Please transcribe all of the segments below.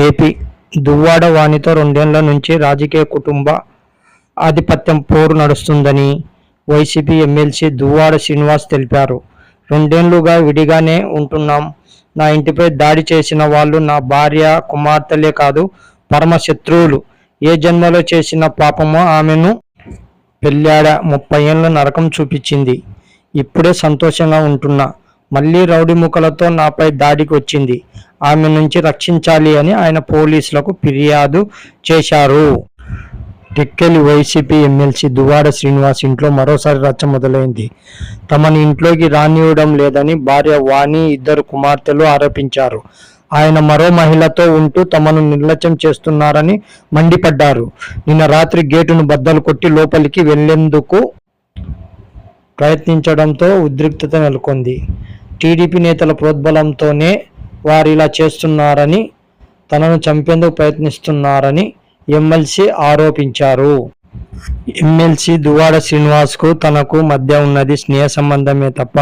AP Duvvada వాణితో రెండేళ్ళ నుంచి రాజకీయ కుటుంబ ఆధిపత్యం పోరు నడుస్తుందని వైసీపీ ఎమ్మెల్సీ దువ్వాడ శ్రీనివాస్ తెలిపారు. రెండేళ్ళుగా విడిగానే ఉంటున్నాం. నా ఇంటిపై దాడి చేసిన వాళ్ళు నా భార్య కుమార్తెలే కాదు పరమ శత్రువులు ఏ జన్మలో చేసిన పాపమో ఆమెను పెళ్ళాడ ముప్పై ఏళ్ళ నరకం చూపించింది. ఇప్పుడే సంతోషంగా ఉంటున్నా. మళ్ళీ రౌడీ ముఖలతో నాపై దాడికి వచ్చింది. ఆమె నుంచి రక్షించాలి అని ఆయన పోలీసులకు ఫిర్యాదు చేశారు. టెక్కెలి వైసీపీ ఎమ్మెల్సీ దువాడ శ్రీనివాస్ ఇంట్లో మరోసారి రచ్చ మొదలైంది. తమని ఇంట్లోకి రానివ్వడం లేదని భార్య వాణి ఇద్దరు కుమార్తెలు ఆరోపించారు. ఆయన మరో మహిళతో ఉంటూ తమను నిర్లక్ష్యం చేస్తున్నారని మండిపడ్డారు. నిన్న రాత్రి గేటును బద్దలు కొట్టి లోపలికి వెళ్ళేందుకు ప్రయత్నించడంతో ఉద్రిక్తత నెలకొంది. టీడీపీ నేతల ప్రోద్బలంతోనే వారు ఇలా చేస్తున్నారని తనను చంపేందుకు ప్రయత్నిస్తున్నారని ఎమ్మెల్సీ ఆరోపించారు. ఎమ్మెల్సీ దువాడ శ్రీనివాస్కు తనకు మధ్య ఉన్నది స్నేహ సంబంధమే తప్ప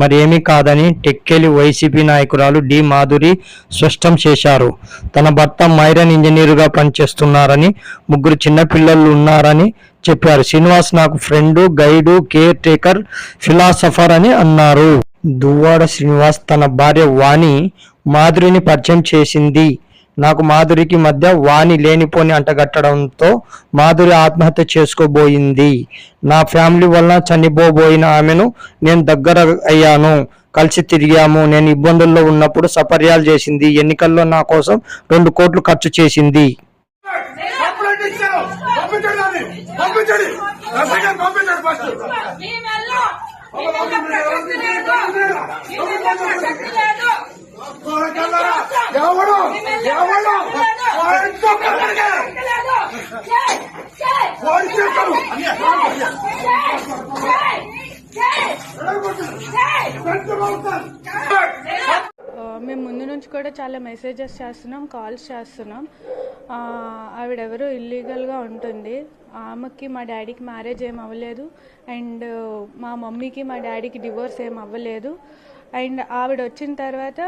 మరేమీ కాదని టెక్కెలి వైసీపీ నాయకురాలు డి మాధురి స్పష్టం చేశారు. తన భర్త మైరన్ ఇంజనీరుగా పనిచేస్తున్నారని ముగ్గురు చిన్నపిల్లలు ఉన్నారని చెప్పారు. శ్రీనివాస్ నాకు friend guide caretaker philosopher అని అన్నారు. దువ్వాడ శ్రీనివాస్ తన భార్య వాణి మాధురిని పరిచయం చేసింది. నాకు మాధురికి మధ్య వాణి లేనిపోని అంటగట్టడంతో మాధురి ఆత్మహత్య చేసుకోబోయింది. నా ఫ్యామిలీ వలన చనిపోబోయిన ఆమెను నేను దగ్గర అయ్యాను. కలిసి తిరిగాము. నేను ఇబ్బందుల్లో ఉన్నప్పుడు సపర్యాలు చేసింది. ఎన్నికల్లో నా కోసం రెండు కోట్లు ఖర్చు చేసింది. పంపించండి పంపించండి ఎస్ఐగా పంపించండి ఫస్ట్ మేమెల్లో లేదు కోరకల్లారా ఎవడు ఎవడు మేము ముందు నుంచి కూడా చాలా మెసేజెస్ చేస్తున్నాం కాల్స్ చేస్తున్నాం. ఆవిడెవరో ఇల్లీగల్గా ఉంటుంది. ఆమెకి మా డాడీకి మ్యారేజ్ ఏం అవ్వలేదు. అండ్ మా మమ్మీకి మా డాడీకి డివోర్స్ ఏం అవ్వలేదు. అండ్ ఆవిడ వచ్చిన తర్వాత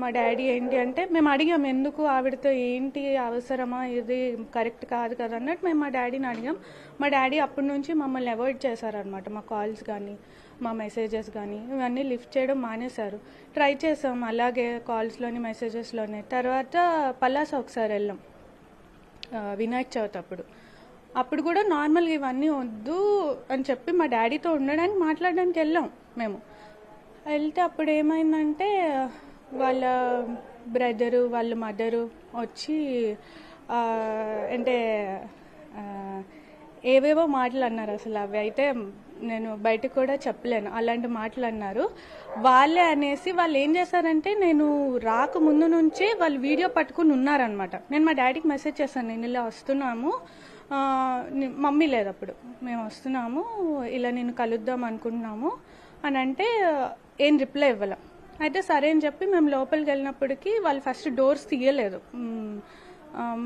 మా డాడీ ఏంటి అంటే మేము అడిగాం ఎందుకు ఆవిడతో ఏంటి అవసరమా ఇది కరెక్ట్ కాదు కదా అన్నట్టు మేము మా డాడీని అడిగాం. మా డాడీ అప్పటి నుంచి మమ్మల్ని అవాయిడ్ చేశారనమాట మా కాల్స్ కానీ మా మెసేజెస్ కానీ ఇవన్నీ లిఫ్ట్ చేయడం మానేశారు. ట్రై చేసాం అలాగే కాల్స్లోని మెసేజెస్లోనే. తర్వాత పలాస ఒకసారి వెళ్ళాం వినాయక చవితి అప్పుడు. అప్పుడు కూడా నార్మల్గా ఇవన్నీ వద్దు అని చెప్పి మా డాడీతో ఉండడానికి మాట్లాడడానికి వెళ్ళాం మేము. వెళ్తే అప్పుడు ఏమైందంటే వాళ్ళ బ్రదరు వాళ్ళ మదరు వచ్చి అంటే ఏవేవో మాటలు అన్నారు అసలు అవి. అయితే నేను బయటకు కూడా చెప్పలేను. అలాంటి మాటలు అన్నారు వాళ్ళే అనేసి వాళ్ళు ఏం చేశారంటే నేను రాక ముందు నుంచే వాళ్ళు వీడియో పట్టుకుని ఉన్నారనమాట నేను మా డాడీకి మెసేజ్ చేశాను నేను ఇలా వస్తున్నాము. మమ్మీ లేదు అప్పుడు. మేము వస్తున్నాము ఇలా నేను కలుద్దాం అనుకుంటున్నాము. అని అంటే ఏం రిప్లై ఇవ్వలేం. అయితే సరే అని చెప్పి మేము లోపలికి వెళ్ళినప్పటికీ వాళ్ళు ఫస్ట్ డోర్స్ తీయలేదు.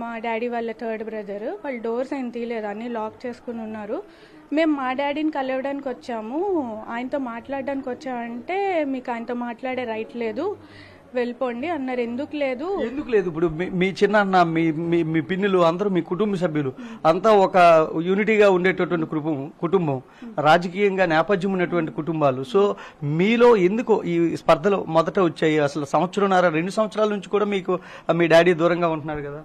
మా డాడీ వాళ్ళ థర్డ్ బ్రదర్ వాళ్ళు డోర్స్ ఏం తీయలేదు అన్నీ లాక్ చేసుకుని ఉన్నారు. మేము మా డాడీని కలవడానికి వచ్చాము. ఆయనతో మాట్లాడడానికి వచ్చామంటే మీకు ఆయనతో మాట్లాడే రైట్ లేదు. వెళ్ళిపోండి అన్నారు. ఎందుకు లేదు? ఎందుకు లేదు? ఇప్పుడు మీ- చిన్న మీ మీ- మీ పిన్నులు అందరూ మీ కుటుంబ సభ్యులు. అంతా ఒక యూనిటీగా ఉండేటటువంటి కుటుంబం కుటుంబం రాజకీయంగా నేపథ్యం ఉన్నటువంటి కుటుంబాలు. సో మీలో ఎందుకు ఈ స్పర్ధలు మొదట వచ్చాయి? అసలు సంవత్సరంన్నర రెండు సంవత్సరాల నుంచి కూడా మీకు మీ డాడీ దూరంగా ఉంటున్నారు కదా?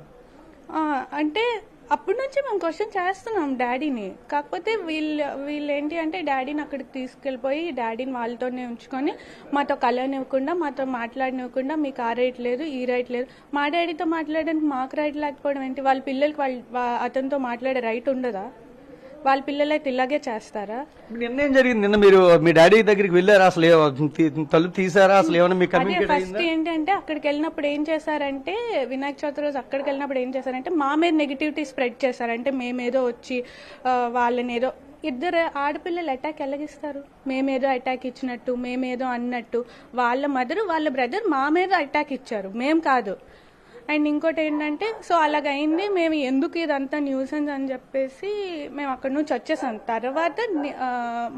అంటే అప్పటి నుంచి మేము క్వశ్చన్ చేస్తున్నాం డాడీని. కాకపోతే వీళ్ళు వీళ్ళు ఏంటి అంటే డాడీని అక్కడికి తీసుకెళ్ళిపోయి డాడీని వాళ్ళతోనే ఉంచుకొని మాతో కలవనివ్వకుండా మాతో మాట్లాడనివ్వకుండా మీకు ఆ రైట్ లేదు ఈ రైట్ లేదు. మా డాడీతో మాట్లాడడానికి మాకు రైట్ లేకపోవడం ఏంటి? వాళ్ళ పిల్లలకి వాళ్ళ అతనితో మాట్లాడే రైట్ ఉండదా? వాళ్ళ పిల్లలైతే ఇలాగే చేస్తారా? నిన్న ఏం జరిగింది? నిన్న మీరు మీ డాడీ దగ్గరికి వెళ్ళారా? అసలు ఏ- తీ- తలుపు తీసారా అసలు ఏమైనా అదే కమ్యూనికేట్ ఫస్ట్ ఏంటంటే అక్కడికి వెళ్ళినప్పుడు ఏం చేశారంటే వినాయక చవితి రోజు అక్కడికి వెళ్ళినప్పుడు ఏం చేశారంటే మా మీద నెగిటివిటీ స్ప్రెడ్ చేశారంటే మేమేదో వచ్చి ఆ, వాళ్ళని ఏదో ఇద్దరు ఆడపిల్లలు అటాక్ ఎలాగిస్తారు? మేమేదో అటాక్ ఇచ్చినట్టు మేమేదో అన్నట్టు వాళ్ళ మదర్ వాళ్ళ బ్రదర్ మా మీద అటాక్ ఇచ్చారు. మేం కాదు. అండ్ ఇంకోటి ఏంటంటే సో అలాగైంది మేము ఎందుకు ఇదంతా న్యూసెన్స్ అని చెప్పేసి మేము అక్కడ నుంచి వచ్చేసాం. తర్వాత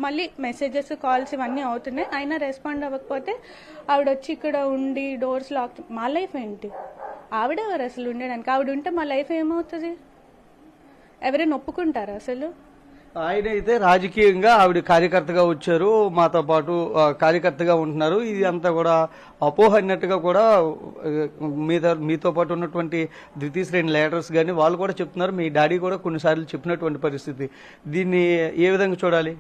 మళ్ళీ మెసేజెస్ కాల్స్ ఇవన్నీ అవుతున్నాయి. అయినా రెస్పాండ్ అవ్వకపోతే ఆవిడ వచ్చి ఇక్కడ ఉండి డోర్స్ లాక్ మా లైఫ్ ఏంటి? ఆవిడెవరు అసలు ఉండడానికి ఆవిడ ఉంటే మా లైఫ్ ఏమవుతుంది? ఎవరైనా ఒప్పుకుంటారా అసలు? ఆయన అయితే రాజకీయంగా ఆవిడ కార్యకర్తగా వచ్చారు. మాతో పాటు కార్యకర్తగా ఉంటున్నారు. ఇది అంతా కూడా అపోహ అన్నట్టుగా కూడా మీతో మీతో పాటు ఉన్నటువంటి ద్వితీయ శ్రేణి లీడర్స్ కానీ వాళ్ళు కూడా చెప్తున్నారు. మీ డాడీ కూడా కొన్నిసార్లు చెప్పినటువంటి పరిస్థితి. దీన్ని ఏ విధంగా చూడాలి?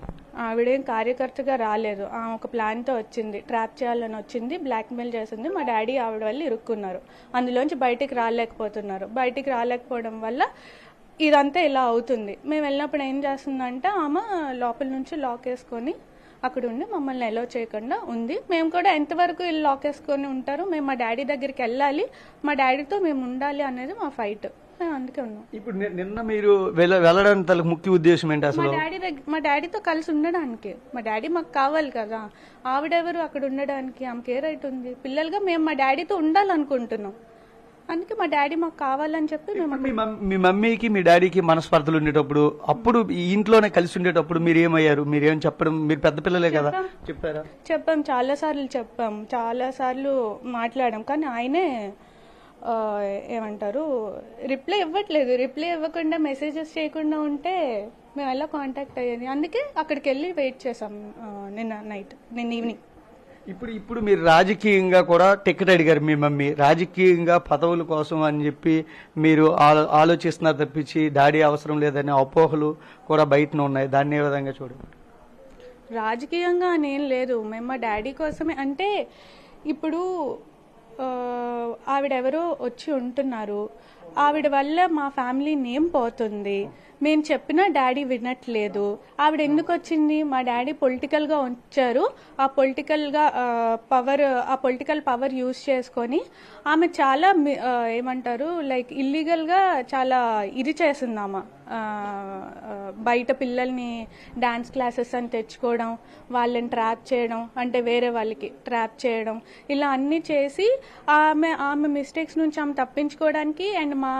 ఆవిడేం కార్యకర్తగా రాలేదు. ఆమె ఒక ప్లాన్తో వచ్చింది. ట్రాప్ చేయాలని వచ్చింది బ్లాక్మెయిల్ చేసింది. మా డాడీ ఆవిడ వల్ల ఇరుక్కున్నారు. అందులోంచి బయటికి రాలేకపోతున్నారు. బయటికి రాలేకపోవడం వల్ల ఇదంతా ఇలా అవుతుంది. మేము వెళ్ళినప్పుడు ఏం చేస్తుందంటే ఆమె లోపల నుంచి లాక్ వేసుకొని అక్కడ ఉండి మమ్మల్ని ఎలో చేయకుండా ఉంది. మేము కూడా ఎంతవరకు వీళ్ళు లాక్ వేసుకొని ఉంటారో మేము మా డాడీ దగ్గరికి వెళ్ళాలి. మా డాడీతో మేము ఉండాలి అనేది మా ఫైట్ మేము అందుకే ఉన్నాం. ఇప్పుడు ని- నిన్న మీరు వెళ్ళ- వెళ్ళడానికి ముఖ్య ఉద్దేశం ఏంటి మా అసలు డాడీ దగ్గర మా డాడీతో కలిసి ఉండడానికి. మా డాడీ మాకు కావాలి కదా. ఆవిడెవరు అక్కడ ఉండడానికి? ఆమెకి ఏ రైట్ ఉంది? పిల్లలుగా మేము మా డాడీతో ఉండాలనుకుంటున్నాం. అందుకే మా డాడీ మాకు కావాలని చెప్పి మేము మీ మమ్- మీ మమ్మీకి మీ డాడీకి మనస్పర్ధలు ఉండేటప్పుడు అప్పుడు ఈ ఇంట్లోనే కలిసి ఉండేటప్పుడు మీరు ఏమయ్యారు మీరు ఏం చెప్పడం మీరు పెద్ద పిల్లలే కదా? చెప్పారా? చెప్పాం. చాలా సార్లు చెప్పాం. చాలా సార్లు మాట్లాడాం. కానీ ఆయనే ఆ, ఏమంటారు రిప్లై ఇవ్వట్లేదు. రిప్లై ఇవ్వకుండా మెసేజెస్ చేయకుండా ఉంటే మేము ఎలా కాంటాక్ట్ అయ్యేది? అందుకే అక్కడికి వెళ్ళి వెయిట్ చేసాం ఆ, నిన్న నైట్ నిన్న ఈవినింగ్. ఇప్పుడు ఇప్పుడు మీరు రాజకీయంగా కూడా టికెట్ అడిగారు మీ మమ్మీ. రాజకీయంగా పదవుల కోసం అని చెప్పి మీరు ఆలో- ఆలోచిస్తున్నారు తప్పించి డాడీ అవసరం లేదనే అపోహలు కూడా బయటనే ఉన్నాయి. దాన్ని ఏ విధంగా చూడండి రాజకీయంగా అనేం లేదు. మేము మా డాడీ కోసమే. అంటే ఇప్పుడు ఆవిడెవరో వచ్చి ఉంటున్నారు. ఆవిడ వల్ల మా ఫ్యామిలీ నేమ్ పోతుంది. మేము చెప్పినా డాడీ వినట్లేదు. ఆవిడ ఎందుకు వచ్చింది మా డాడీ పొలిటికల్గా వచ్చారు ఆ పొలిటికల్గా పవర్ ఆ పొలిటికల్ పవర్ యూజ్ చేసుకొని ఆమె చాలా మి- ఏమంటారు లైక్ ఇల్లీగల్గా చాలా ఇది చేసింది ఆమె బయట పిల్లల్ని డాన్స్ క్లాసెస్ అని తెచ్చుకోవడం వాళ్ళని ట్రాప్ చేయడం అంటే వేరే వాళ్ళకి ట్రాప్ చేయడం ఇలా అన్ని చేసి ఆమె ఆమె మిస్టేక్స్ నుంచి ఆమె తప్పించుకోవడానికి అండ్ మా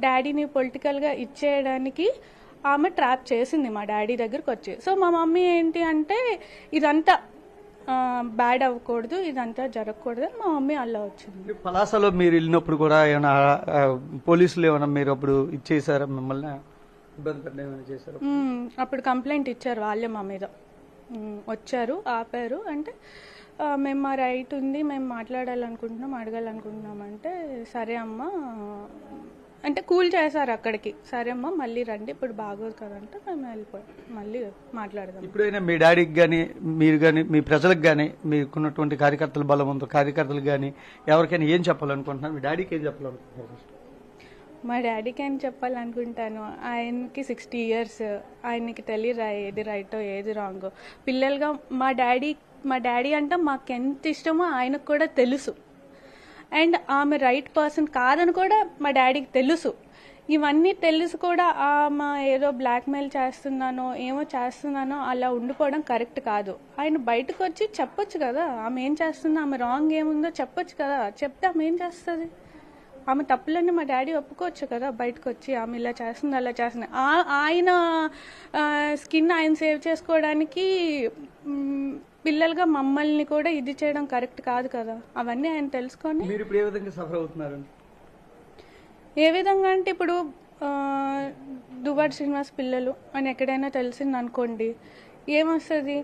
డాడీని పొలిటికల్గా ఇచ్చేయడానికి ఆమె ట్రాప్ చేసింది మా డాడీ దగ్గరకు వచ్చి సో మా మమ్మీ ఏంటి అంటే ఇదంతా బ్యాడ్ అవ్వకూడదు ఇదంతా జరగకూడదు అని మా మమ్మీ అలా వచ్చింది పలాసలో మీరు వెళ్ళినప్పుడు కూడా ఏమైనా పోలీసులు ఏమైనా మీరు అప్పుడు ఇచ్చేసారా మిమ్మల్ని. అప్పుడు కంప్లైంట్ ఇచ్చారు వాళ్ళే మా మీద. వచ్చారు ఆపారు అంటే మేము మా రైట్ ఉంది మేము మాట్లాడాలనుకుంటున్నాం అడగాలనుకుంటున్నాం అంటే సరే అమ్మా అంటే కూల్ చేశారు అక్కడికి. సరే అమ్మా మళ్ళీ రండి. ఇప్పుడు బాగోదు కదంటే మేము వెళ్ళిపోయాం మళ్ళీ మాట్లాడదాం. ఇప్పుడైనా మీ డాడీకి కానీ మీరు కానీ మీ ప్రజలకు కానీ మీకున్నటువంటి కార్యకర్తల బలం ఉందో కార్యకర్తలు కానీ ఎవరికైనా ఏం చెప్పాలనుకుంటున్నారు? మీ డాడీకి ఏం చెప్పాలనుకుంటున్నారు మా డాడీకి ఏం చెప్పాలనుకుంటాను? ఆయనకి సిక్స్టీ ఇయర్స్ ఆయనకి తెలియరా ఏది రైటో ఏది రాంగో? పిల్లలుగా మా డాడీ మా డాడీ అంటే మాకు ఎంత ఇష్టమో ఆయనకు కూడా తెలుసు. అండ్ ఆమె రైట్ పర్సన్ కాదని కూడా మా డాడీకి తెలుసు. ఇవన్నీ తెలుసు కూడా ఆమె ఏదో బ్లాక్మెయిల్ చేస్తున్నానో ఏమో చేస్తున్నానో అలా ఉండిపోవడం కరెక్ట్ కాదు. ఆయన బయటకు వచ్చి చెప్పొచ్చు కదా ఆమె ఏం చేస్తుందో ఆమె రాంగ్ ఏముందో చెప్పొచ్చు కదా చెప్తే ఆమె ఏం చేస్తుంది? ఆమె తప్పులన్నీ మా డాడీ ఒప్పుకోవచ్చు కదా బయటకు వచ్చి ఆమె ఇలా చేస్తుంది అలా చేస్తుంది. ఆ- ఆయన స్కిన్ ఆయన సేవ్ చేసుకోవడానికి పిల్లలుగా మమ్మల్ని కూడా ఇది చేయడం కరెక్ట్ కాదు కదా? అవన్నీ ఆయన తెలుసుకొని మీరు ఇప్పుడు ఏ విధంగా సఫర్ అవుతున్నారు? ఏ విధంగా అంటే ఇప్పుడు దువ్వాడు శ్రీనివాస్ పిల్లలు అని ఎక్కడైనా తెలిసింది అనుకోండి ఏమొస్తుంది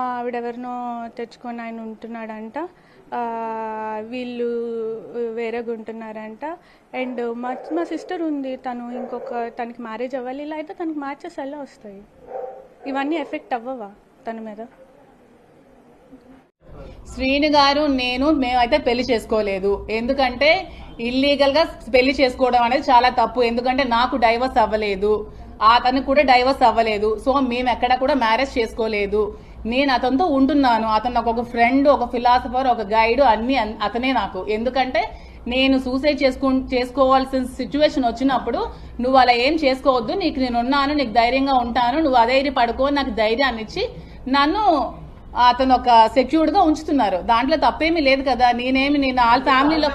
ఆవిడెవరినో తెచ్చుకొని ఆయన ఉంటున్నాడంట వీళ్ళు వేరేగా ఉంటున్నారంట అండ్ మా మా సిస్టర్ ఉంది తను ఇంకొక తనకి మ్యారేజ్ అవ్వాలి ఇలా అయితే తనకి మ్యాచెస్ ఎలా వస్తాయి? ఇవన్నీ ఎఫెక్ట్ అవ్వవా తన మీద? శ్రీను గారు నేను మేమైతే పెళ్ళి చేసుకోలేదు. ఎందుకంటే ఇల్లీగల్గా పెళ్ళి చేసుకోవడం అనేది చాలా తప్పు. ఎందుకంటే నాకు డైవర్స్ అవ్వలేదు. అతనికి కూడా డైవర్స్ అవ్వలేదు. సో మేము ఎక్కడ కూడా మ్యారేజ్ చేసుకోలేదు. నేను అతనితో ఉంటున్నాను. అతను నాకు ఒక ఫ్రెండ్ ఒక ఫిలాసఫర్ ఒక గైడ్ అన్ని అన్- అతనే నాకు. ఎందుకంటే నేను సూసైడ్ చేసుకు చేసుకోవాల్సిన సిచ్యువేషన్ వచ్చినప్పుడు నువ్వు అలా ఏం చేసుకోవద్దు. నీకు నేను ఉన్నాను నీకు ధైర్యంగా ఉంటాను. నువ్వు అధైర్య పడుకో నాకు ధైర్యాన్ని ఇచ్చి నన్ను అతను ఒక సెక్యూర్డ్గా ఉంచుతున్నారు. దాంట్లో తప్పేమీ లేదు కదా. నేనేమి నేను వాళ్ళ ఫ్యామిలీలో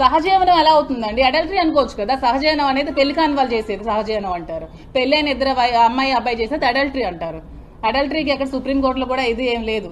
సహజీవనం ఎలా అవుతుందండి? అడల్టరీ అనుకోవచ్చు కదా. సహజీవనం అనేది పెళ్ళి కాని వాళ్ళు చేసేది సహజీవనం అంటారు. పెళ్ళి అయిన ఇద్దరు అమ్మాయి అబ్బాయి చేసేది అడల్టరీ అంటారు. అడల్టరీకి ఎక్కడ సుప్రీంకోర్టులో కూడా ఇది ఏం లేదు.